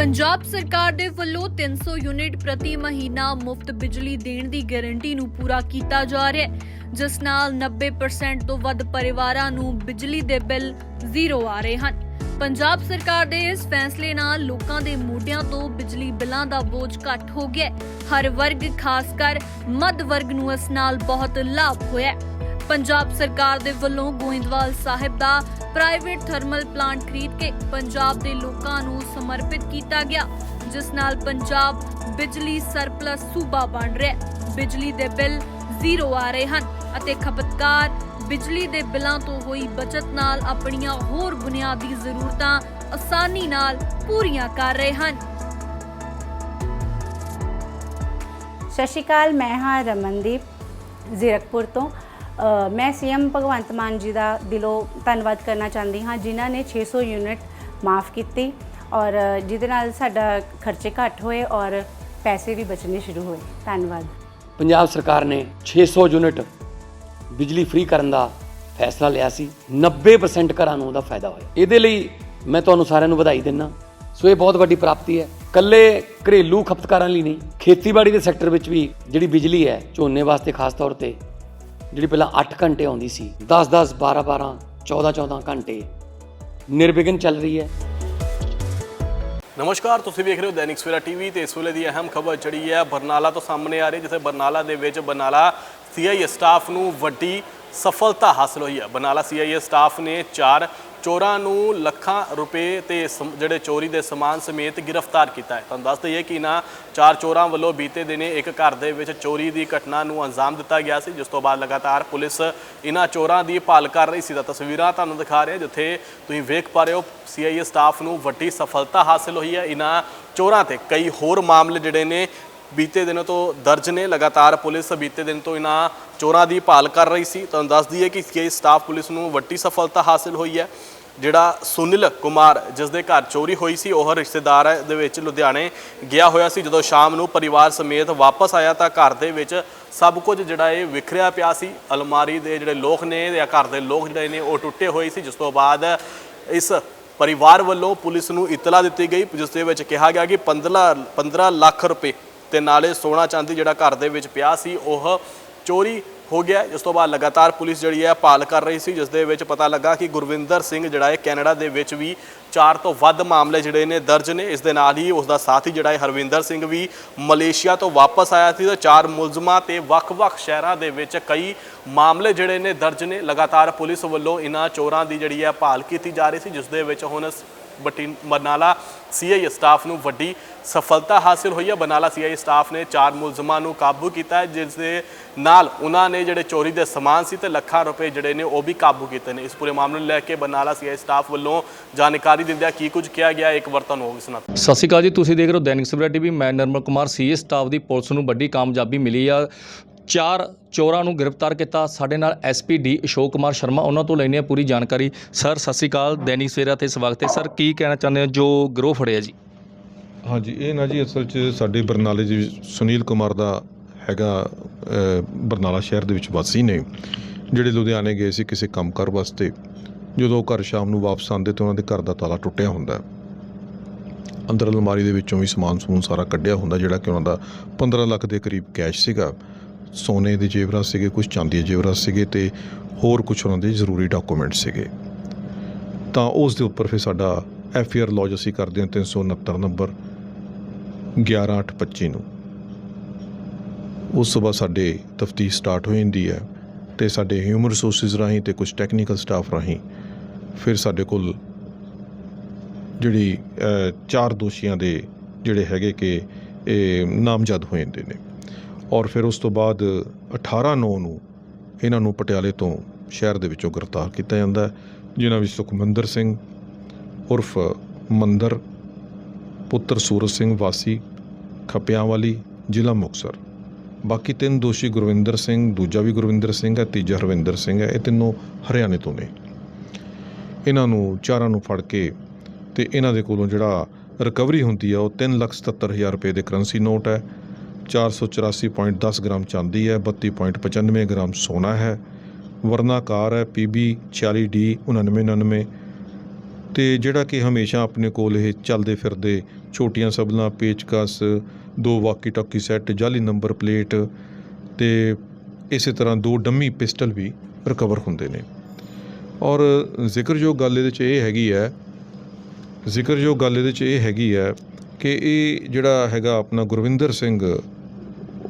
ਪੰਜਾਬ ਸਰਕਾਰ ਦੇ ਵੱਲੋਂ 300 ਯੂਨਿਟ ਪ੍ਰਤੀ ਮਹੀਨਾ ਮੁਫਤ ਬਿਜਲੀ ਦੇਣ ਦੀ ਗਾਰੰਟੀ ਨੂੰ ਪੂਰਾ ਕੀਤਾ ਜਾ ਰਿਹਾ ਹੈ, ਜਿਸ ਨਾਲ 90% ਤੋਂ ਵੱਧ ਪਰਿਵਾਰਾਂ ਨੂੰ ਬਿਜਲੀ ਦੇ ਬਿੱਲ ਜ਼ੀਰੋ ਆ ਰਹੇ ਹਨ। ਪੰਜਾਬ ਸਰਕਾਰ ਦੇ ਇਸ ਫੈਸਲੇ ਨਾਲ ਲੋਕਾਂ ਦੇ ਮੋਢਿਆਂ ਤੋਂ ਬਿਜਲੀ ਬਿੱਲਾਂ ਦਾ ਬੋਝ ਘੱਟ ਹੋ ਗਿਆ ਹਰ ਵਰਗ, ਖਾਸ ਕਰ ਮੱਧ ਵਰਗ ਨੂੰ ਇਸ ਨਾਲ ਬਹੁਤ ਲਾਭ ਹੋਇਆ ਪੰਜਾਬ ਸਰਕਾਰ ਦੇ ਵੱਲੋਂ ਗੋਇੰਦਵਾਲ ਸਾਹਿਬ ਦਾ ਪ੍ਰਾਈਵੇਟ ਥਰਮਲ ਪਲਾਂਟ ਖਰੀਦ ਕੇ ਪੰਜਾਬ ਦੇ ਲੋਕਾਂ ਨੂੰ ਸਮਰਪਿਤ ਕੀਤਾ ਗਿਆ, ਜਿਸ ਨਾਲ ਪੰਜਾਬ ਬਿਜਲੀ ਸਰਪਲਸ ਸੂਬਾ ਬਣ ਰਿਹਾ ਬਿਜਲੀ ਦੇ ਬਿੱਲ ਜ਼ੀਰੋ ਆ ਰਹੇ ਹਨ ਅਤੇ ਖਪਤਕਾਰ ਬਿਜਲੀ ਦੇ ਬਿੱਲਾਂ ਤੋਂ ਹੋਈ ਬਚਤ ਨਾਲ ਆਪਣੀਆਂ ਹੋਰ ਬੁਨਿਆਦੀ ਜ਼ਰੂਰਤਾਂ ਆਸਾਨੀ ਨਾਲ ਪੂਰੀਆਂ ਕਰ ਰਹੇ ਹਨ। ਸਤਿ ਸ਼੍ਰੀ ਅਕਾਲ, ਮੈਂ ਹਾਂ ਰਮਨਦੀਪ ਜ਼ੀਰਕਪੁਰ ਤੋਂ। ਮੈਂ ਸੀਐਮ ਭਗਵੰਤ ਮਾਨ ਜੀ ਦਾ ਦਿਲੋਂ ਧੰਨਵਾਦ ਕਰਨਾ ਚਾਹੁੰਦੀ ਹਾਂ, ਜਿਨ੍ਹਾਂ ਨੇ 600 ਯੂਨਿਟ ਮਾਫ ਕੀਤੀ ਔਰ ਜਿਹਦੇ ਨਾਲ ਸਾਡਾ ਖਰਚੇ ਘੱਟ ਹੋਏ ਔਰ ਪੈਸੇ ਵੀ ਬਚਣੇ ਸ਼ੁਰੂ ਹੋਏ। ਧੰਨਵਾਦ। ਪੰਜਾਬ ਸਰਕਾਰ ਨੇ 600 ਯੂਨਿਟ ਬਿਜਲੀ ਫ੍ਰੀ ਕਰਨ ਦਾ ਫੈਸਲਾ ਲਿਆ ਸੀ। 90% ਘਰਾਂ ਨੂੰ ਉਹਦਾ ਫਾਇਦਾ ਹੋਇਆ। ਇਹਦੇ ਲਈ ਮੈਂ ਤੁਹਾਨੂੰ ਸਾਰਿਆਂ ਨੂੰ ਵਧਾਈ ਦਿੰਦਾ ਸੋ ਇਹ ਬਹੁਤ ਵੱਡੀ ਪ੍ਰਾਪਤੀ ਹੈ। ਕੱਲੇ ਘਰੇਲੂ ਖਪਤਕਾਰਾਂ ਲਈ ਨਹੀਂ, ਖੇਤੀਬਾੜੀ ਦੇ ਸੈਕਟਰ ਵਿੱਚ ਵੀ ਜਿਹੜੀ ਬਿਜਲੀ ਹੈ, ਝੋਨੇ ਵਾਸਤੇ ਖਾਸ ਤੌਰ ਤੇ ਜਿਹੜੀ ਪਹਿਲਾਂ 8 ਘੰਟੇ ਆਉਂਦੀ ਸੀ 10 10 12 12 14 14 ਘੰਟੇ, ਨਿਰਵਿਘਨ ਚੱਲ ਰਹੀ ਹੈ। ਨਮਸਕਾਰ, ਤੁਸੀਂ ਵੇਖ ਰਹੇ ਹੋ ਦੈਨਿਕ ਸਵੇਰਾ ਟੀਵੀ ਤੇ ਇਸ ਵੇਲੇ ਦੀ ਅਹਿਮ ਖਬਰ ਜਿਹੜੀ ਹੈ ਬਰਨਾਲਾ ਤੋਂ ਸਾਹਮਣੇ ਆ ਰਹੀ, ਜਿੱਥੇ ਬਰਨਾਲਾ ਦੇ ਵਿੱਚ ਬਰਨਾਲਾ ਸੀਆਈਏ ਸਟਾਫ ਨੂੰ ਵੱਡੀ ਸਫਲਤਾ ਹਾਸਲ ਹੋਈ ਹੈ। ਬਰਨਾਲਾ ਸੀਆਈਏ ਸਟਾਫ ਨੇ ਚਾਰ ਚੋਰਾਂ ਨੂੰ ਲੱਖਾਂ ਰੁਪਏ ਤੇ ਸਮ- ਜਿਹੜੇ ਚੋਰੀ ਦੇ ਸਮਾਨ ਸਮੇਤ ਗ੍ਰਿਫਤਾਰ ਕੀਤਾ ਹੈ। ਤੁਹਾਨੂੰ ਦੱਸ ਦਈਏ ਕਿ ਇਹਨਾਂ ਚਾਰ ਚੋਰਾਂ ਵੱਲੋਂ ਬੀਤੇ ਦਿਨੇ ਇੱਕ ਘਰ ਦੇ ਵਿੱਚ ਚੋਰੀ ਦੀ ਘਟਨਾ ਨੂੰ ਅੰਜਾਮ ਦਿੱਤਾ ਗਿਆ ਸੀ, ਜਿਸ ਤੋਂ ਬਾਅਦ ਲਗਾਤਾਰ ਪੁਲਿਸ ਇਹਨਾਂ ਚੋਰਾਂ ਦੀ ਭਾਲ ਕਰ ਰਹੀ ਸੀ। ਤਾਂ ਤਸਵੀਰਾਂ ਤੁਹਾਨੂੰ ਦਿਖਾ ਰਹੇ ਹਾਂ, ਜਿੱਥੇ ਤੁਸੀਂ ਵੇਖ ਪਾ ਰਹੇ ਹੋ, ਸੀਆਈਏ ਸਟਾਫ ਨੂੰ ਵੱਡੀ ਸਫਲਤਾ ਹਾਸਲ ਹੋਈ ਹੈ। ਇਹਨਾਂ ਚੋਰਾਂ ਤੇ ਕਈ ਹੋਰ ਮਾਮਲੇ ਜਿਹੜੇ ਨੇ ਬੀਤੇ ਦਿਨ ਤੋਂ ਦਰਜ ਨੇ, ਲਗਾਤਾਰ ਪੁਲਿਸ ਬੀਤੇ ਦਿਨ ਤੋਂ ਇਹਨਾਂ ਚੋਰਾਂ ਦੀ ਭਾਲ ਕਰ ਰਹੀ ਸੀ। ਤੁਹਾਨੂੰ ਦੱਸ ਦਈਏ ਕਿ ਸੀਆਈਏ ਸਟਾਫ ਪੁਲਿਸ ਨੂੰ ਵੱਡੀ ਸਫਲਤਾ ਹਾਸਲ ਹੋਈ ਹੈ। ਜਿਹੜਾ ਸੁਨੀਲ ਕੁਮਾਰ, ਜਿਸ ਦੇ ਘਰ ਚੋਰੀ ਹੋਈ ਸੀ, ਉਹ ਰਿਸ਼ਤੇਦਾਰ ਦੇ ਵਿੱਚ ਲੁਧਿਆਣੇ ਗਿਆ ਹੋਇਆ ਸੀ। ਜਦੋਂ ਸ਼ਾਮ ਨੂੰ ਪਰਿਵਾਰ ਸਮੇਤ ਵਾਪਸ ਆਇਆ ਤਾਂ ਘਰ ਦੇ ਵਿੱਚ ਸਭ ਕੁਝ ਜਿਹੜਾ ਇਹ ਵਿਖਰਿਆ ਪਿਆ ਸੀ। ਅਲਮਾਰੀ ਦੇ ਜਿਹੜੇ ਲੋਕ ਨੇ ਜਾਂ ਘਰ ਦੇ ਲੋਕ ਜਿਹੜੇ ਨੇ, ਉਹ ਟੁੱਟੇ ਹੋਏ ਸੀ। ਜਿਸ ਤੋਂ ਬਾਅਦ ਇਸ ਪਰਿਵਾਰ ਵੱਲੋਂ ਪੁਲਿਸ ਨੂੰ ਇਤਲਾ ਦਿੱਤੀ ਗਈ। ਜਿਸ ਦੇ ਵਿੱਚ ਕਿਹਾ ਗਿਆ ਕਿ 15 15 ਲੱਖ ਰੁਪਏ ਤੇ ਨਾਲੇ ਸੋਨਾ ਚਾਂਦੀ ਜਿਹੜਾ ਘਰ ਦੇ ਵਿੱਚ ਪਿਆ ਸੀ, ਉਹ ਚੋਰੀ ਹੋ ਗਿਆ। ਜਿਸ ਤੋਂ ਬਾਅਦ ਲਗਾਤਾਰ ਪੁਲਿਸ ਜਿਹੜੀ ਹੈ, ਭਾਲ ਕਰ ਰਹੀ ਸੀ ਜਿਸ ਦੇ ਵਿੱਚ ਪਤਾ ਲੱਗਾ ਕਿ ਗੁਰਵਿੰਦਰ ਸਿੰਘ ਜਿਹੜਾ ਹੈ, ਕੈਨੇਡਾ ਦੇ ਵਿੱਚ ਵੀ ਚਾਰ ਤੋਂ ਵੱਧ ਮਾਮਲੇ ਜਿਹੜੇ ਨੇ ਦਰਜ ਨੇ। ਇਸ ਦੇ ਨਾਲ ਹੀ ਉਸ ਦਾ ਸਾਥੀ ਜਿਹੜਾ ਹੈ, ਹਰਵਿੰਦਰ ਸਿੰਘ ਵੀ ਮਲੇਸ਼ੀਆ ਤੋਂ ਵਾਪਸ ਆਇਆ ਸੀ। ਤੇ ਚਾਰ ਮੁਲਜ਼ਮਾਂ ਤੇ ਵੱਖ-ਵੱਖ ਸ਼ਹਿਰਾਂ ਦੇ ਵਿੱਚ ਕਈ ਮਾਮਲੇ ਜਿਹੜੇ ਨੇ ਦਰਜ ਨੇ। ਲਗਾਤਾਰ ਪੁਲਿਸ ਵੱਲੋਂ ਇਹਨਾਂ ਚੋਰਾਂ ਦੀ ਜਿਹੜੀ ਹੈ, ਭਾਲ ਕੀਤੀ ਜਾ ਰਹੀ ਸੀ ਜਿਸ ਦੇ ਵਿੱਚ ਹੁਣ ਬਟੀ ਬਰਨਾਲਾ ਸੀਆਈ ਸਟਾਫ ਨੂੰ ਵੱਡੀ ਸਫਲਤਾ ਹਾਸਿਲ ਹੋਈ ਹੈ। ਬਰਨਾਲਾ ਸੀਆਈ ਸਟਾਫ ਨੇ ਚਾਰ ਮੁਲਜ਼ਮਾਂ ਨੂੰ ਕਾਬੂ ਕੀਤਾ ਹੈ, ਜਿਸ ਦੇ ਨਾਲ ਉਹਨਾਂ ਨੇ ਜਿਹੜੇ ਚੋਰੀ ਦੇ ਸਮਾਨ ਸੀ ਤੇ ਲੱਖਾਂ ਰੁਪਏ ਜਿਹੜੇ ਨੇ ਉਹ ਵੀ ਕਾਬੂ ਕੀਤੇ ਨੇ। ਇਸ ਪੂਰੇ ਮਾਮਲੇ ਨੂੰ ਲੈ ਕੇ ਬਰਨਾਲਾ ਸੀਆਈ ਸਟਾਫ ਵੱਲੋਂ ਜਾਣਕਾਰੀ ਦਿੰਦਿਆਂ ਕੀ ਕੁਝ ਕਿਹਾ ਗਿਆ, ਇੱਕ ਵਾਰ ਤੁਹਾਨੂੰ ਉਹ ਵੀ ਸੁਣਾ ਸਤਿ ਸ਼੍ਰੀ ਅਕਾਲ ਜੀ, ਤੁਸੀਂ ਦੇਖ ਰਹੇ ਹੋ ਦੈਨਿਕ ਸਵੇਰਾ ਟੀਵੀ। ਮੈਂ ਨਰਮਲ ਕੁਮਾਰ ਸੀਏ ਸਟਾਫ ਦੀ ਪੁਲਿਸ ਨੂੰ ਵੱਡੀ ਕਾਮਯਾਬੀ ਮਿਲੀ ਆ। ਚਾਰ ਚੋਰਾਂ ਨੂੰ ਗ੍ਰਿਫਤਾਰ ਕੀਤਾ। ਸਾਡੇ ਨਾਲ ਐਸਪੀਡੀ ਅਸ਼ੋਕ ਕੁਮਾਰ ਸ਼ਰਮਾ, ਉਹਨਾਂ ਤੋਂ ਲੈਣੀ ਆ ਪੂਰੀ ਜਾਣਕਾਰੀ। ਸਰ, ਸਤਿ ਸ਼੍ਰੀ ਅਕਾਲ, ਦੈਨਿਕ ਸਵੇਰਾ ਤੇ ਸਵਾਗਤ ਹੈ। ਸਰ, ਕੀ ਕਹਿਣਾ ਚਾਹੁੰਦੇ ਹੋ? ਜੋ ਗਰੋਹ ਫੜਿਆ ਜੀ। ਹਾਂਜੀ, ਇਹ ਨਾ ਜੀ, ਅਸਲ 'ਚ ਸਾਡੇ ਬਰਨਾਲੇ ਜੀ ਸੁਨੀਲ ਕੁਮਾਰ ਦਾ ਹੈਗਾ ਬਰਨਾਲਾ ਸ਼ਹਿਰ ਦੇ ਵਿੱਚ ਵਾਸੀ ਨੇ, ਜਿਹੜੇ ਲੁਧਿਆਣੇ ਗਏ ਸੀ ਕਿਸੇ ਕੰਮਕਾਰ ਵਾਸਤੇ। ਜਦੋਂ ਉਹ ਘਰ ਸ਼ਾਮ ਨੂੰ ਵਾਪਸ ਆਉਂਦੇ ਤਾਂ ਉਹਨਾਂ ਦੇ ਘਰ ਦਾ ਤਾਲਾ ਟੁੱਟਿਆ ਹੁੰਦਾ ਅੰਦਰ ਅਲਮਾਰੀ ਦੇ ਵਿੱਚੋਂ ਵੀ ਸਮਾਨ ਸਮੂਨ ਸਾਰਾ ਕੱਢਿਆ ਹੁੰਦਾ, ਜਿਹੜਾ ਕਿ ਉਹਨਾਂ ਦਾ 15 ਲੱਖ ਦੇ ਕਰੀਬ ਕੈਸ਼ ਸੀਗਾ। ਸੋਨੇ ਦੇ ਜੇਵਰਾਤ ਸੀਗੇ ਕੁਝ ਚਾਂਦੀ ਦੇ ਜੇਵਰਾਤ ਸੀਗੇ ਤੇ ਹੋਰ ਕੁਝ ਉਹਨਾਂ ਦੇ ਜ਼ਰੂਰੀ ਡਾਕੂਮੈਂਟ ਸੀਗੇ। ਤਾਂ ਉਸ ਦੇ ਉੱਪਰ ਫਿਰ ਸਾਡਾ ਐਫ ਆਰ ਲੌਜ ਅਸੀਂ ਕਰਦੇ ਹਾਂ 369 ਨੰਬਰ 11825 ਨੂੰ। ਉਸ ਤੋਂ ਬਾਅਦ ਸਾਡੇ ਤਫਤੀਸ਼ ਸਟਾਰਟ ਹੋ ਜਾਂਦੀ ਹੈ ਤੇ ਸਾਡੇ ਹਿਊਮਨ ਰਿਸੋਰਸਿਸ ਰਾਹੀਂ ਤੇ ਕੁਝ ਟੈਕਨੀਕਲ ਸਟਾਫ ਰਾਹੀਂ ਫਿਰ ਸਾਡੇ ਕੋਲ ਜਿਹੜੀ ਚਾਰ ਦੋਸ਼ੀਆਂ ਦੇ ਜਿਹੜੇ ਹੈਗੇ ਕਿ ਇਹ ਨਾਮਜ਼ਦ ਹੋ ਜਾਂਦੇ ਨੇ। ਔਰ ਫਿਰ ਉਸ ਤੋਂ ਬਾਅਦ 18 ਨੌ ਨੂੰ ਇਹਨਾਂ ਨੂੰ ਪਟਿਆਲੇ ਤੋਂ ਸ਼ਹਿਰ ਦੇ ਵਿੱਚੋਂ ਗ੍ਰਿਫਤਾਰ ਕੀਤਾ ਜਾਂਦਾ ਹੈ, ਜਿਨ੍ਹਾਂ ਵਿੱਚ ਸੁਖਮੰਦਰ ਸਿੰਘ, ਉਰਫ ਮੰਦਰ, ਪੁੱਤਰ ਸੂਰਜ ਸਿੰਘ ਵਾਸੀ, ਖੱਪਿਆਂਵਾਲੀ, ਜ਼ਿਲ੍ਹਾ ਮੁਕਤਸਰ। ਬਾਕੀ ਤਿੰਨ ਦੋਸ਼ੀ ਗੁਰਵਿੰਦਰ ਸਿੰਘ, ਦੂਜਾ ਵੀ ਗੁਰਵਿੰਦਰ ਸਿੰਘ ਹੈ, ਤੀਜਾ ਹਰਵਿੰਦਰ ਸਿੰਘ ਹੈ, ਇਹ ਤਿੰਨੋਂ ਹਰਿਆਣੇ ਤੋਂ ਨੇ। ਇਹਨਾਂ ਨੂੰ ਚਾਰਾਂ ਨੂੰ ਫੜ ਕੇ ਤੇ ਇਹਨਾਂ ਦੇ ਕੋਲੋਂ ਜਿਹੜਾ ਰਿਕਵਰੀ ਹੁੰਦੀ ਆ, ਉਹ 377000 ਰੁਪਏ ਦੇ ਕਰੰਸੀ ਨੋਟ ਹੈ। 484.10 ਗ੍ਰਾਮ ਚਾਂਦੀ ਹੈ 32.95 ਗ੍ਰਾਮ ਸੋਨਾ ਹੈ। ਵਰਨਾ ਕਾਰ ਹੈ PB 40D 9999 ਤੇ ਜਿਹੜਾ ਕਿ ਹਮੇਸ਼ਾ ਆਪਣੇ ਕੋਲ ਇਹ ਚੱਲਦੇ ਫਿਰਦੇ ਛੋਟੀਆਂ ਸਬਲਾਂ ਪੇਚਕਸ, ਦੋ ਵਾਕੀ ਟਾਕੀ ਸੈੱਟ ਜਾਲੀ ਨੰਬਰ ਪਲੇਟ ਤੇ ਇਸੇ ਤਰ੍ਹਾਂ ਦੋ ਡੰਮੀ ਪਿਸਟਲ ਵੀ ਰਿਕਵਰ ਹੁੰਦੇ ਨੇ। ਔਰ ਜ਼ਿਕਰਯੋਗ ਗੱਲ ਇਹਦੇ 'ਚ ਇਹ ਹੈਗੀ ਹੈ, ਜ਼ਿਕਰਯੋਗ ਗੱਲ ਇਹਦੇ 'ਚ ਇਹ ਹੈਗੀ ਹੈ ਕਿ ਇਹ ਜਿਹੜਾ ਹੈਗਾ ਆਪਣਾ ਗੁਰਵਿੰਦਰ ਸਿੰਘ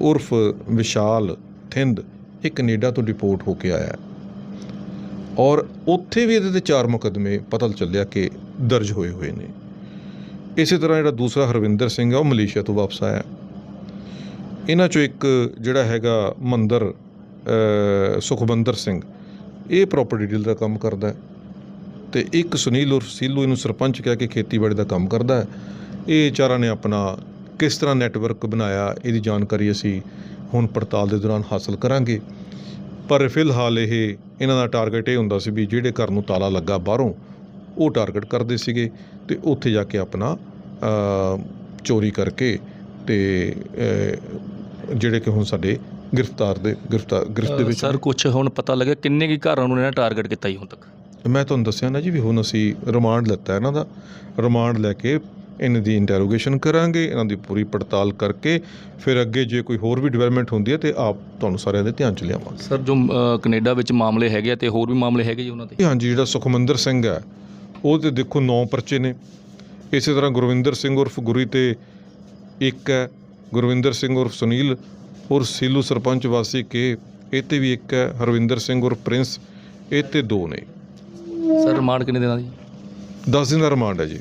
ਉਰਫ ਵਿਸ਼ਾਲ ਥਿੰਦ ਇਹ ਕੈਨੇਡਾ ਤੋਂ ਡਿਪੋਰਟ ਹੋ ਕੇ ਆਇਆ। ਔਰ ਉੱਥੇ ਵੀ ਇਹਦੇ ਤੇ ਚਾਰ ਮੁਕੱਦਮੇ ਪਤਾ ਚੱਲਿਆ ਕਿ ਦਰਜ ਹੋਏ ਹੋਏ ਨੇ। ਇਸੇ ਤਰ੍ਹਾਂ ਜਿਹੜਾ ਦੂਸਰਾ ਹਰਵਿੰਦਰ ਸਿੰਘ ਆ ਉਹ ਮਲੇਸ਼ੀਆ ਤੋਂ ਵਾਪਸ ਆਇਆ। ਇਹਨਾਂ ਚੋਂ ਇੱਕ ਜਿਹੜਾ ਹੈਗਾ ਮੰਦਰ ਅ, ਸੁਖਬੰਦਰ ਸਿੰਘ ਇਹ ਪ੍ਰਾਪਰਟੀ ਡੀਲ ਦਾ ਕੰਮ ਕਰਦਾ ਹੈ। ਤੇ ਇੱਕ ਸੁਨੀਲ ਉਰਫ ਸੀਲੂ ਇਹਨੂੰ ਸਰਪੰਚ ਕਹਿ ਕੇ ਖੇਤੀਬਾੜੀ ਦਾ ਕੰਮ ਕਰਦਾ ਹੈ। ਇਹ ਚਾਰਾਂ ਨੇ ਆਪਣਾ ਕਿਸ ਤਰ੍ਹਾਂ ਨੈਟਵਰਕ ਬਣਾਇਆ ਇਹਦੀ ਜਾਣਕਾਰੀ ਅਸੀਂ ਹੁਣ ਪੜਤਾਲ ਦੇ ਦੌਰਾਨ ਹਾਸਲ ਕਰਾਂਗੇ। ਪਰ ਫਿਲਹਾਲ ਇਹ ਇਹਨਾਂ ਦਾ ਟਾਰਗੇਟ ਇਹ ਹੁੰਦਾ ਸੀ ਵੀ ਜਿਹੜੇ ਘਰ ਨੂੰ ਤਾਲਾ ਲੱਗਾ ਬਾਹਰੋਂ ਉਹ ਟਾਰਗੇਟ ਕਰਦੇ ਸੀਗੇ ਤੇ ਉੱਥੇ ਜਾ ਕੇ ਆਪਣਾ ਚੋਰੀ ਕਰਕੇ ਤੇ ਜਿਹੜੇ ਕਿ ਹੁਣ ਸਾਡੇ ਗ੍ਰਿਫਤਾਰ ਦੇ ਗ੍ਰਿਫਤਾਰ ਗ੍ਰਿਫਤ ਦੇ ਵਿੱਚ ਸਰ ਕੁਝ ਹੁਣ ਪਤਾ ਲੱਗਿਆ ਕਿੰਨੇ ਕੀ ਘਰਾਂ ਨੂੰ ਇਹਨਾਂ ਟਾਰਗੇਟ ਕੀਤਾ ਜੀ ਹੁਣ ਤੱਕ? ਮੈਂ ਤੁਹਾਨੂੰ ਦੱਸਿਆ ਨਾ ਜੀ ਵੀ ਹੁਣ ਅਸੀਂ ਰਿਮਾਂਡ ਲਿੱਤਾ ਇਹਨਾਂ ਦਾ। ਰਿਮਾਂਡ ਲੈ ਕੇ ਇਹਨਾਂ ਦੀ ਇੰਟਰੋਗੇਸ਼ਨ ਕਰਾਂਗੇ ਇਹਨਾਂ ਦੀ ਪੂਰੀ ਪੜਤਾਲ ਕਰਕੇ ਫਿਰ ਅੱਗੇ ਜੇ ਕੋਈ ਹੋਰ ਵੀ ਡਿਵੈਲਪਮੈਂਟ ਹੁੰਦੀ ਹੈ ਤੇ ਆਪ ਤੁਹਾਨੂੰ ਸਾਰਿਆਂ ਦੇ ਧਿਆਨ ਚ ਲਿਆਵਾਂਗੇ। ਸਰ ਜੋ ਕੈਨੇਡਾ ਵਿੱਚ ਮਾਮਲੇ ਹੈਗੇ ਆ ਤੇ ਹੋਰ ਵੀ ਮਾਮਲੇ ਹੈਗੇ ਜੀ ਉਹਨਾਂ ਦੇ ਇਹ ਹਾਂਜੀ ਜਿਹੜਾ ਸੁਖਮੰਦਰ ਸਿੰਘ ਹੈ ਉਹ ਤੇ ਦੇਖੋ 9 ਪਰਚੇ ਨੇ। ਇਸੇ ਤਰ੍ਹਾਂ ਗੁਰਵਿੰਦਰ ਸਿੰਘ ਉਰਫ ਗੁਰੀ ਤੇ ਇੱਕ ਹੈ ਗੁਰਵਿੰਦਰ ਸਿੰਘ ਉਰਫ ਸੁਨੀਲ ਉਰ ਸੀਲੂ ਸਰਪੰਚ ਵਾਸੀ ਕੇ ਇਹ ਤੇ ਵੀ ਇੱਕ ਹੈ ਹਰਵਿੰਦਰ ਸਿੰਘ ਉਰਫ ਪ੍ਰਿੰਸ ਇਹ ਤੇ ਦੋ ਨੇ। ਸਰ ਰਿਮਾਂਡ ਕਿੰਨੇ ਦਿਨਾਂ ਦੀ? 10 ਦਿਨ ਦਾ ਰਿਮਾਂਡ ਹੈ ਜੀ।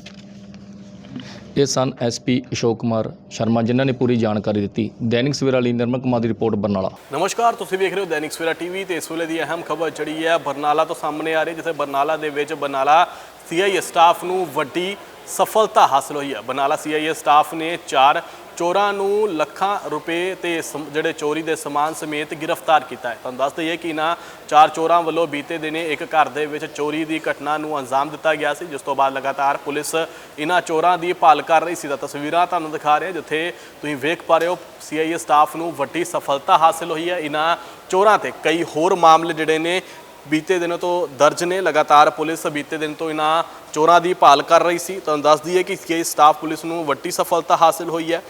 ਇਹ ਸਨ ਐਸਪੀ ਅਸ਼ੋਕ ਕੁਮਾਰ ਸ਼ਰਮਾ, ਜਿਨ੍ਹਾਂ ਨੇ ਪੂਰੀ ਜਾਣਕਾਰੀ ਦਿੱਤੀ। ਦੈਨਿਕ ਸਵੇਰਾ ਲਈ ਨਿਰਮਲ ਕੁਮਾਰ ਦੀ ਰਿਪੋਰਟ, ਬਰਨਾਲਾ। ਨਮਸਕਾਰ, ਤੁਸੀਂ ਵੇਖ ਰਹੇ ਹੋ ਦੈਨਿਕ ਸਵੇਰਾ ਟੀਵੀ ਤੇ ਇਸ ਵੇਲੇ ਦੀ ਅਹਿਮ ਖਬਰ ਜਿਹੜੀ ਹੈ, ਬਰਨਾਲਾ ਤੋਂ ਸਾਹਮਣੇ ਆ ਰਹੀ, ਜਿੱਥੇ ਬਰਨਾਲਾ ਦੇ ਵਿੱਚ ਬਰਨਾਲਾ ਸੀਆਈਏ ਸਟਾਫ ਨੂੰ ਵੱਡੀ ਸਫਲਤਾ ਹਾਸਲ ਹੋਈ ਹੈ। ਬਰਨਾਲਾ ਸੀਆਈਏ ਸਟਾਫ ਨੇ ਚਾਰ ਚੋਰਾਂ ਨੂੰ ਲੱਖਾਂ ਰੁਪਏ ਤੇ ਸਮ- ਜਿਹੜੇ ਚੋਰੀ ਦੇ ਸਮਾਨ ਸਮੇਤ ਗ੍ਰਿਫਤਾਰ ਕੀਤਾ ਹੈ। ਤੁਹਾਨੂੰ ਦੱਸ ਦਈਏ ਕਿ ਇਹਨਾਂ ਚਾਰ ਚੋਰਾਂ ਵੱਲੋਂ ਬੀਤੇ ਦਿਨੇ ਇੱਕ ਘਰ ਦੇ ਵਿੱਚ ਚੋਰੀ ਦੀ ਘਟਨਾ ਨੂੰ ਅੰਜਾਮ ਦਿੱਤਾ ਗਿਆ ਸੀ, ਜਿਸ ਤੋਂ ਬਾਅਦ ਲਗਾਤਾਰ ਪੁਲਿਸ ਇਹਨਾਂ ਚੋਰਾਂ ਦੀ ਭਾਲ ਕਰ ਰਹੀ ਸੀ। ਤਾਂ ਤਸਵੀਰਾਂ ਤੁਹਾਨੂੰ ਦਿਖਾ ਰਹੇ ਹਾਂ, ਜਿੱਥੇ ਤੁਸੀਂ ਵੇਖ ਪਾ ਰਹੇ ਹੋ ਸੀਆਈਏ ਸਟਾਫ ਨੂੰ ਵੱਡੀ ਸਫਲਤਾ ਹਾਸਲ ਹੋਈ ਹੈ। ਇਹਨਾਂ ਚੋਰਾਂ ਤੇ ਕਈ ਹੋਰ ਮਾਮਲੇ ਜਿਹੜੇ ਨੇ, ਬੀਤੇ ਦਿਨਾਂ ਤੋਂ ਦਰਜ ਨੇ। ਲਗਾਤਾਰ ਪੁਲਿਸ ਬੀਤੇ ਦਿਨ ਤੋਂ ਇਹਨਾਂ ਚੋਰਾਂ ਦੀ ਭਾਲ ਕਰ ਰਹੀ ਸੀ। ਤੁਹਾਨੂੰ ਦੱਸ ਦਈਏ ਕਿ ਸੀਆਈਏ ਸਟਾਫ ਪੁਲਿਸ ਨੂੰ ਵੱਡੀ ਸਫਲਤਾ ਹਾਸਲ ਹੋਈ ਹੈ।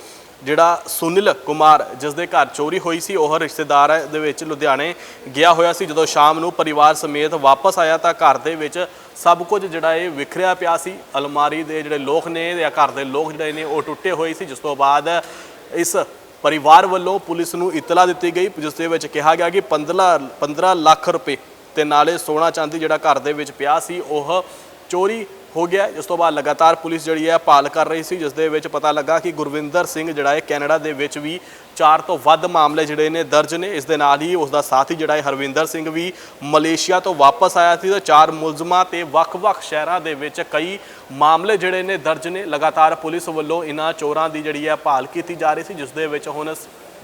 ਜਿਹੜਾ ਸੁਨੀਲ ਕੁਮਾਰ, ਜਿਸ ਦੇ ਘਰ ਚੋਰੀ ਹੋਈ ਸੀ, ਉਹ ਰਿਸ਼ਤੇਦਾਰ ਦੇ ਵਿੱਚ ਲੁਧਿਆਣੇ ਗਿਆ ਹੋਇਆ ਸੀ। ਜਦੋਂ ਸ਼ਾਮ ਨੂੰ ਪਰਿਵਾਰ ਸਮੇਤ ਵਾਪਸ ਆਇਆ ਤਾਂ ਘਰ ਦੇ ਵਿੱਚ ਸਭ ਕੁਝ ਜਿਹੜਾ ਇਹ ਵਿਖਰਿਆ ਪਿਆ ਸੀ। ਅਲਮਾਰੀ ਦੇ ਜਿਹੜੇ ਲੋਕ ਨੇ ਜਾਂ ਘਰ ਦੇ ਲੋਕ ਜਿਹੜੇ ਨੇ, ਉਹ ਟੁੱਟੇ ਹੋਏ ਸੀ। ਜਿਸ ਤੋਂ ਬਾਅਦ ਇਸ ਪਰਿਵਾਰ ਵੱਲੋਂ ਪੁਲਿਸ ਨੂੰ ਇਤਲਾ ਦਿੱਤੀ ਗਈ, ਜਿਸ ਦੇ ਵਿੱਚ ਕਿਹਾ ਗਿਆ ਕਿ 15 15 ਲੱਖ ਰੁਪਏ ਤੇ ਨਾਲੇ ਸੋਨਾ ਚਾਂਦੀ ਜਿਹੜਾ ਘਰ ਦੇ ਵਿੱਚ ਪਿਆ ਸੀ, ਉਹ ਚੋਰੀ ਹੋ ਗਿਆ ਜਿਸ ਤੋਂ ਬਾਅਦ ਲਗਾਤਾਰ ਪੁਲਿਸ ਜਿਹੜੀ ਹੈ, ਭਾਲ ਕਰ ਰਹੀ ਸੀ, ਜਿਸ ਦੇ ਵਿੱਚ ਪਤਾ ਲੱਗਾ ਕਿ ਗੁਰਵਿੰਦਰ ਸਿੰਘ ਜਿਹੜਾ ਹੈ, ਕੈਨੇਡਾ ਦੇ ਵਿੱਚ ਵੀ ਚਾਰ ਤੋਂ ਵੱਧ ਮਾਮਲੇ ਜਿਹੜੇ ਨੇ ਦਰਜ ਨੇ। ਇਸ ਦੇ ਨਾਲ ਹੀ ਉਸ ਦਾ ਸਾਥੀ ਜਿਹੜਾ ਹੈ, ਹਰਵਿੰਦਰ ਸਿੰਘ ਵੀ ਮਲੇਸ਼ੀਆ ਤੋਂ ਵਾਪਸ ਆਇਆ ਸੀ। ਤੇ ਚਾਰ ਮੁਲਜ਼ਮਾਂ ਤੇ ਵੱਖ-ਵੱਖ ਸ਼ਹਿਰਾਂ ਦੇ ਵਿੱਚ ਕਈ ਮਾਮਲੇ ਜਿਹੜੇ ਨੇ ਦਰਜ ਨੇ। ਲਗਾਤਾਰ ਪੁਲਿਸ ਵੱਲੋਂ ਇਹਨਾਂ ਚੋਰਾਂ ਦੀ ਜਿਹੜੀ ਹੈ, ਭਾਲ ਕੀਤੀ ਜਾ ਰਹੀ ਸੀ, ਜਿਸ ਦੇ ਵਿੱਚ ਹੁਣ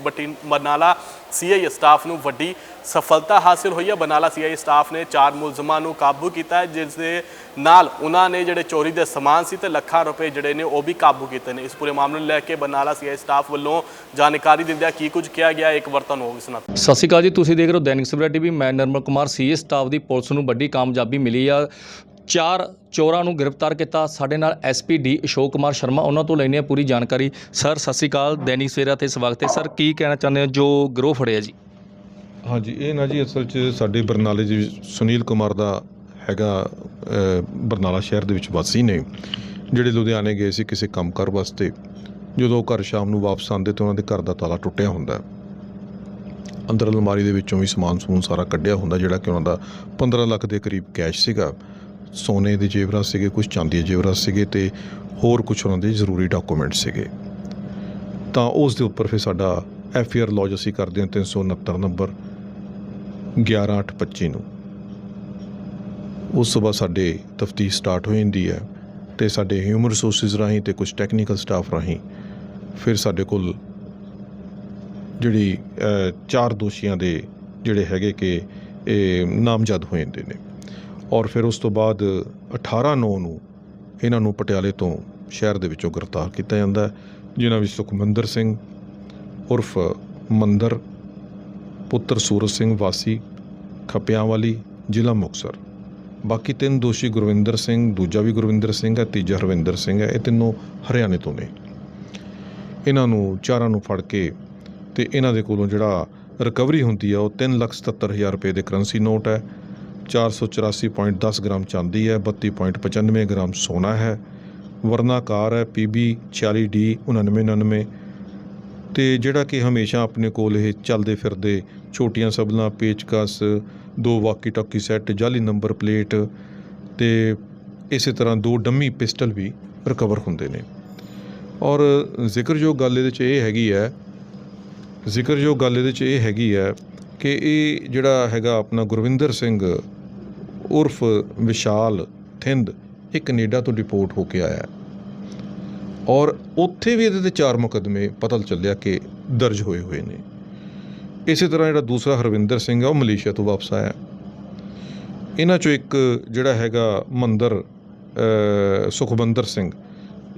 ਬਟੀ ਬਰਨਾਲਾ ਸੀਆਈ ਸਟਾਫ ਨੂੰ ਵੱਡੀ ਸਫਲਤਾ ਹਾਸਿਲ ਹੋਈ ਹੈ। ਬਰਨਾਲਾ ਸੀਆਈ ਸਟਾਫ ਨੇ ਚਾਰ ਮੁਲਜ਼ਮਾਂ ਨੂੰ ਕਾਬੂ ਕੀਤਾ ਹੈ, ਜਿਸ ਦੇ ਨਾਲ ਉਹਨਾਂ ਨੇ ਜਿਹੜੇ ਚੋਰੀ ਦੇ ਸਮਾਨ ਸੀ ਤੇ ਲੱਖਾਂ ਰੁਪਏ ਜਿਹੜੇ ਨੇ ਉਹ ਵੀ ਕਾਬੂ ਕੀਤੇ ਨੇ। ਇਸ ਪੂਰੇ ਮਾਮਲੇ ਨੂੰ ਲੈ ਕੇ ਬਰਨਾਲਾ ਸੀਆਈ ਸਟਾਫ ਵੱਲੋਂ ਜਾਣਕਾਰੀ ਦਿੰਦਿਆਂ ਕੀ ਕੁਝ ਕਿਹਾ ਗਿਆ, ਇੱਕ ਵਾਰ ਤੁਹਾਨੂੰ ਉਹ ਵੀ ਸੁਣਾ ਸਤਿ ਸ਼੍ਰੀ ਅਕਾਲ ਜੀ, ਤੁਸੀਂ ਦੇਖ ਰਹੇ ਹੋ ਦੈਨਿਕ ਸਵੇਰਾ ਟੀਵੀ। ਮੈਂ ਨਰਮਲ ਕੁਮਾਰ ਸੀਏ ਸਟਾਫ ਦੀ ਪੁਲਿਸ ਨੂੰ ਵੱਡੀ ਕਾਮਯਾਬੀ ਮਿਲੀ ਆ। ਚਾਰ ਚੋਰਾਂ ਨੂੰ ਗ੍ਰਿਫਤਾਰ ਕੀਤਾ। ਸਾਡੇ ਨਾਲ ਐਸਪੀ ਡੀ ਅਸ਼ੋਕ ਕੁਮਾਰ ਸ਼ਰਮਾ ਉਹਨਾਂ ਤੋਂ ਲੈਣੀ ਹੈ ਪੂਰੀ ਜਾਣਕਾਰੀ। ਸਰ ਸਤਿ ਸ਼੍ਰੀ ਅਕਾਲ। ਦੈਨਿਕ ਸਵੇਰਾ ਤੇ ਸਵਾਗਤ ਹੈ। ਸਰ ਕੀ ਕਹਿਣਾ ਚਾਹੁੰਦੇ ਹੋ? ਜੋ ਗਰੋਹ ਫੜਿਆ ਜੀ। ਹਾਂਜੀ ਇਹ ਨਾ ਜੀ ਅਸਲ 'ਚ ਸਾਡੇ ਬਰਨਾਲੇ ਜੀ ਸੁਨੀਲ ਕੁਮਾਰ ਦਾ ਹੈਗਾ ਅ, ਬਰਨਾਲਾ ਸ਼ਹਿਰ ਦੇ ਵਿੱਚ ਵਾਸੀ ਨੇ ਜਿਹੜੇ ਲੁਧਿਆਣੇ ਗਏ ਸੀ ਕਿਸੇ ਕੰਮਕਾਰ ਵਾਸਤੇ। ਜਦੋਂ ਉਹ ਘਰ ਸ਼ਾਮ ਨੂੰ ਵਾਪਸ ਆਉਂਦੇ ਤਾਂ ਉਹਨਾਂ ਦੇ ਘਰ ਦਾ ਤਾਲਾ ਟੁੱਟਿਆ ਹੁੰਦਾ ਹੈ। ਅੰਦਰ ਅਲਮਾਰੀ ਦੇ ਵਿੱਚੋਂ ਵੀ ਸਮਾਨ ਸਮੂਨ ਸਾਰਾ ਕੱਢਿਆ ਹੁੰਦਾ ਜਿਹੜਾ ਕਿ ਉਹਨਾਂ ਦਾ 15 ਲੱਖ ਦੇ ਕਰੀਬ ਕੈਸ਼ ਸੀਗਾ। ਸੋਨੇ ਦੇ ਜੇਵਰਾਤ ਸੀਗੇ ਕੁਝ ਚਾਂਦੀ ਦੇ ਜੇਵਰਾਤ ਸੀਗੇ ਤੇ ਹੋਰ ਕੁਝ ਉਹਨਾਂ ਦੇ ਜ਼ਰੂਰੀ ਡਾਕੂਮੈਂਟ ਸੀਗੇ। ਤਾਂ ਉਸ ਦੇ ਉੱਪਰ ਫਿਰ ਸਾਡਾ ਐਫ ਆਰ ਲੌਜ ਅਸੀਂ ਕਰਦੇ ਹਾਂ 369 ਨੰਬਰ 11825 ਨੂੰ। ਉਸ ਤੋਂ ਬਾਅਦ ਸਾਡੇ ਤਫਤੀਸ਼ ਸਟਾਰਟ ਹੋ ਜਾਂਦੀ ਹੈ ਤੇ ਸਾਡੇ ਹਿਊਮਨ ਰਿਸੋਰਸਿਸ ਰਾਹੀਂ ਤੇ ਕੁਝ ਟੈਕਨੀਕਲ ਸਟਾਫ ਰਾਹੀਂ ਫਿਰ ਸਾਡੇ ਕੋਲ ਜਿਹੜੀ ਚਾਰ ਦੋਸ਼ੀਆਂ ਦੇ ਜਿਹੜੇ ਹੈਗੇ ਕਿ ਇਹ ਨਾਮਜ਼ਦ ਹੋ ਜਾਂਦੇ ਨੇ। ਔਰ ਫਿਰ ਉਸ ਤੋਂ ਬਾਅਦ 18 ਨੌ ਨੂੰ ਇਹਨਾਂ ਨੂੰ ਪਟਿਆਲੇ ਤੋਂ ਸ਼ਹਿਰ ਦੇ ਵਿੱਚੋਂ ਗ੍ਰਿਫਤਾਰ ਕੀਤਾ ਜਾਂਦਾ ਜਿਨ੍ਹਾਂ ਵਿੱਚ ਸੁਖਮੰਦਰ ਸਿੰਘ, ਉਰਫ ਮੰਦਰ, ਪੁੱਤਰ ਸੂਰਜ ਸਿੰਘ ਵਾਸੀ ਖਪਿਆਂ ਵਾਲੀ ਜ਼ਿਲ੍ਹਾ ਮੁਕਤਸਰ। ਬਾਕੀ ਤਿੰਨ ਦੋਸ਼ੀ ਗੁਰਵਿੰਦਰ ਸਿੰਘ, ਦੂਜਾ ਵੀ ਗੁਰਵਿੰਦਰ ਸਿੰਘ ਹੈ, ਤੀਜਾ ਹਰਵਿੰਦਰ ਸਿੰਘ ਹੈ, ਇਹ ਤਿੰਨੋਂ ਹਰਿਆਣੇ ਤੋਂ ਨੇ। ਇਹਨਾਂ ਨੂੰ ਚਾਰਾਂ ਨੂੰ ਫੜ ਕੇ ਤੇ ਇਹਨਾਂ ਦੇ ਕੋਲੋਂ ਜਿਹੜਾ ਰਿਕਵਰੀ ਹੁੰਦੀ ਆ, ਉਹ 377000 ਰੁਪਏ ਦੇ ਕਰੰਸੀ ਨੋਟ ਹੈ। 484.10 ਗ੍ਰਾਮ ਚਾਂਦੀ ਹੈ 32.95 ਗ੍ਰਾਮ ਸੋਨਾ ਹੈ। ਵਰਨਾਕਾਰ ਹੈ PB 40D 9999 ਤੇ ਜਿਹੜਾ ਕਿ ਹਮੇਸ਼ਾ ਆਪਣੇ ਕੋਲ ਇਹ ਚੱਲਦੇ ਫਿਰਦੇ ਛੋਟੀਆਂ ਸਬਲਾਂ ਪੇਚਕਸ, ਦੋ ਵਾਕੀ ਟਾਕੀ ਸੈੱਟ, ਜਾਲੀ ਨੰਬਰ ਪਲੇਟ ਤੇ ਇਸੇ ਤਰ੍ਹਾਂ ਦੋ ਡੰਮੀ ਪਿਸਟਲ ਵੀ ਰਿਕਵਰ ਹੁੰਦੇ ਨੇ। ਔਰ ਜ਼ਿਕਰਯੋਗ ਗੱਲ ਇਹਦੇ 'ਚ ਇਹ ਹੈਗੀ ਹੈ, ਜ਼ਿਕਰਯੋਗ ਗੱਲ ਇਹਦੇ 'ਚ ਇਹ ਹੈਗੀ ਹੈ ਕਿ ਇਹ ਜਿਹੜਾ ਹੈਗਾ ਆਪਣਾ ਗੁਰਵਿੰਦਰ ਸਿੰਘ ਉਰਫ ਵਿਸ਼ਾਲ ਥਿੰਦ ਇਹ ਕੈਨੇਡਾ ਤੋਂ ਡਿਪੋਰਟ ਹੋ ਕੇ ਆਇਆ ਹੈ। ਔਰ ਉੱਥੇ ਵੀ ਇਹਦੇ ਤੇ ਚਾਰ ਮੁਕੱਦਮੇ ਪਤਾ ਚੱਲਿਆ ਕਿ ਦਰਜ ਹੋਏ ਹੋਏ ਨੇ। ਇਸੇ ਤਰ੍ਹਾਂ ਜਿਹੜਾ ਦੂਸਰਾ ਹਰਵਿੰਦਰ ਸਿੰਘ ਆ ਉਹ ਮਲੇਸ਼ੀਆ ਤੋਂ ਵਾਪਸ ਆਇਆ। ਇਹਨਾਂ ਚੋਂ ਇੱਕ ਜਿਹੜਾ ਹੈਗਾ ਮੰਦਰ ਅ, ਸੁਖਬੰਦਰ ਸਿੰਘ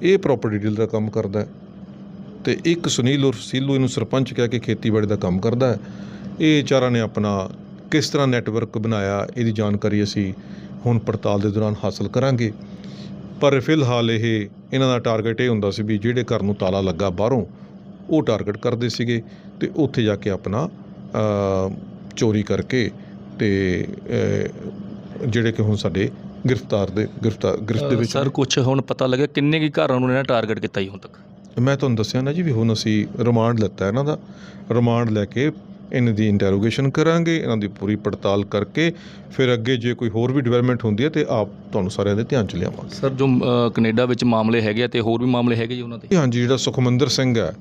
ਇਹ ਪ੍ਰਾਪਰਟੀ ਡੀਲ ਦਾ ਕੰਮ ਕਰਦਾ ਹੈ। ਤੇ ਇੱਕ ਸੁਨੀਲ ਉਰਫ ਸੀਲੂ ਇਹਨੂੰ ਸਰਪੰਚ ਕਹਿ ਕੇ ਖੇਤੀਬਾੜੀ ਦਾ ਕੰਮ ਕਰਦਾ ਹੈ। ਇਹ ਚਾਰਾਂ ਨੇ ਆਪਣਾ ਕਿਸ ਤਰ੍ਹਾਂ ਨੈਟਵਰਕ ਬਣਾਇਆ ਇਹਦੀ ਜਾਣਕਾਰੀ ਅਸੀਂ ਹੁਣ ਪੜਤਾਲ ਦੇ ਦੌਰਾਨ ਹਾਸਲ ਕਰਾਂਗੇ। ਪਰ ਫਿਲਹਾਲ ਇਹ ਇਹਨਾਂ ਦਾ ਟਾਰਗੇਟ ਇਹ ਹੁੰਦਾ ਸੀ ਵੀ ਜਿਹੜੇ ਘਰ ਨੂੰ ਤਾਲਾ ਲੱਗਾ ਬਾਹਰੋਂ ਉਹ ਟਾਰਗੇਟ ਕਰਦੇ ਸੀਗੇ ਤੇ ਉੱਥੇ ਜਾ ਕੇ ਆਪਣਾ ਚੋਰੀ ਕਰਕੇ ਤੇ ਜਿਹੜੇ ਕਿ ਹੁਣ ਸਾਡੇ ਗ੍ਰਿਫਤਾਰ ਦੇ ਗ੍ਰਿਫਤਾਰ ਗ੍ਰਿਫਤ ਦੇ ਵਿੱਚ ਸਰ ਕੁਝ ਹੁਣ ਪਤਾ ਲੱਗਿਆ ਕਿੰਨੇ ਕੀ ਘਰਾਂ ਨੂੰ ਇਹਨਾਂ ਟਾਰਗੇਟ ਕੀਤਾ ਜੀ ਹੁਣ ਤੱਕ? ਮੈਂ ਤੁਹਾਨੂੰ ਦੱਸਿਆ ਨਾ ਜੀ ਵੀ ਹੁਣ ਅਸੀਂ ਰਿਮਾਂਡ ਲਿੱਤਾ ਇਹਨਾਂ ਦਾ। ਰਿਮਾਂਡ ਲੈ ਕੇ ਇਹਨਾਂ ਦੀ ਇੰਟਰੋਗੇਸ਼ਨ ਕਰਾਂਗੇ ਇਹਨਾਂ ਦੀ ਪੂਰੀ ਪੜਤਾਲ ਕਰਕੇ ਫਿਰ ਅੱਗੇ ਜੇ ਕੋਈ ਹੋਰ ਵੀ ਡਿਵੈਲਪਮੈਂਟ ਹੁੰਦੀ ਹੈ ਤੇ ਆਪ ਤੁਹਾਨੂੰ ਸਾਰਿਆਂ ਦੇ ਧਿਆਨ ਚ ਲਿਆਵਾਂਗੇ। ਸਰ ਜੋ ਕੈਨੇਡਾ ਵਿੱਚ ਮਾਮਲੇ ਹੈਗੇ ਆ ਤੇ ਹੋਰ ਵੀ ਮਾਮਲੇ ਹੈਗੇ ਜੀ ਉਹਨਾਂ ਦੇ? ਹਾਂਜੀ ਜਿਹੜਾ ਸੁਖਮੰਦਰ ਸਿੰਘ ਹੈ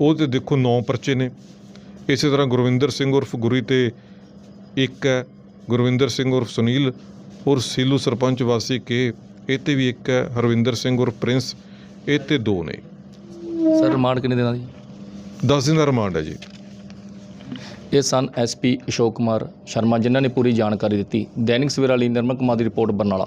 ਉਹ ਤੇ ਦੇਖੋ 9 ਪਰਚੇ ਨੇ। ਇਸੇ ਤਰ੍ਹਾਂ ਗੁਰਵਿੰਦਰ ਸਿੰਘ ਉਰਫ ਗੁਰੀ ਤੇ ਇੱਕ ਹੈ ਗੁਰਵਿੰਦਰ ਸਿੰਘ ਉਰਫ ਸੁਨੀਲ ਉਰ ਸੀਲੂ ਸਰਪੰਚ ਵਾਸੀ ਕੇ ਇਹ ਤੇ ਵੀ ਇੱਕ ਹੈ ਹਰਵਿੰਦਰ ਸਿੰਘ ਉਰਫ ਪ੍ਰਿੰਸ ਇਹ ਤੇ ਦੋ ਨੇ। ਸਰ ਰਿਮਾਂਡ ਕਿੰਨੇ ਦਿਨਾਂ ਦੀ? 10 ਦਿਨ ਦਾ ਰਿਮਾਂਡ ਹੈ ਜੀ। ਇਹ ਸਨ ਐਸਪੀ ਅਸ਼ੋਕ ਕੁਮਾਰ ਸ਼ਰਮਾ, ਜਿਨ੍ਹਾਂ ਨੇ ਪੂਰੀ ਜਾਣਕਾਰੀ ਦਿੱਤੀ। ਦੈਨਿਕ ਸਵੇਰਾ ਲਈ ਨਿਰਮਲ ਕੁਮਾਰ ਦੀ ਰਿਪੋਰਟ ਬਰਨਾਲਾ।